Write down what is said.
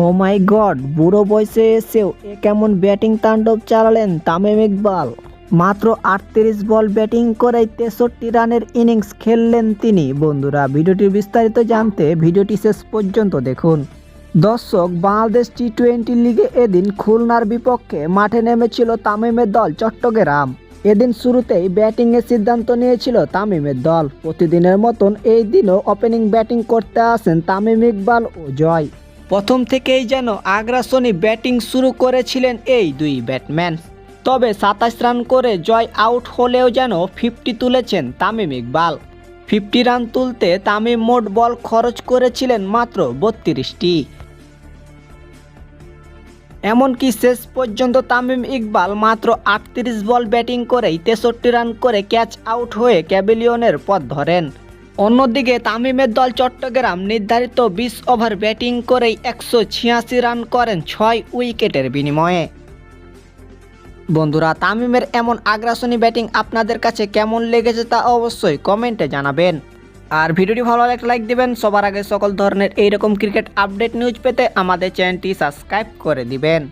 ও মাই god বুড়ো বয়সে এসেও এ কেমন ব্যাটিং তাণ্ডব চালালেন তামিম ইকবাল। মাত্র আটত্রিশ বল ব্যাটিং করে তেষট্টি রানের ইনিংস খেললেন তিনি। বন্ধুরা ভিডিওটি বিস্তারিত জানতে ভিডিওটি শেষ পর্যন্ত দেখুন। দর্শক, বাংলাদেশ টি টোয়েন্টি লিগে এদিন খুলনার বিপক্ষে মাঠে নেমেছিল তামিমের দল চট্টগ্রাম। এদিন শুরুতেই ব্যাটিংয়ের সিদ্ধান্ত নিয়েছিল তামিমের দল। প্রতিদিনের মতন এই দিনও ওপেনিং ব্যাটিং করতে আসেন তামিম ইকবাল ও জয়। প্রথম থেকেই যেন আগ্রাসনী ব্যাটিং শুরু করেছিলেন এই দুই ব্যাটম্যান তবে সাতাশ রান করে জয় আউট হলেও যেন ফিফটি তুলেছেন তামিম ইকবাল। ফিফটি রান তুলতে তামিম মোট বল খরচ করেছিলেন মাত্র বত্রিশটি। এমনকি শেষ পর্যন্ত তামিম ইকবাল মাত্র আটত্রিশ বল ব্যাটিং করেই তেষট্টি রান করে ক্যাচ আউট হয়ে ক্যাবিলিয়নের পথ ধরেন। অন্যদিকে তামিমের দল চট্টগ্রাম নির্ধারিত বিশ ওভার ব্যাটিং করেই একশো ছিয়াশি রান করেন ছয় উইকেটের বিনিময়ে। বন্ধুরা, তামিমের এমন আগ্রাসনী ব্যাটিং আপনাদের কাছে কেমন লেগেছে তা অবশ্যই কমেন্টে জানাবেন। আর ভিডিওটি ভালো লাগলে লাইক দিবেন, সবার আগে সকল ধরনের এইরকম ক্রিকেট আপডেট নিউজ পেতে আমাদের চ্যানেলটি সাবস্ক্রাইব করে দিবেন।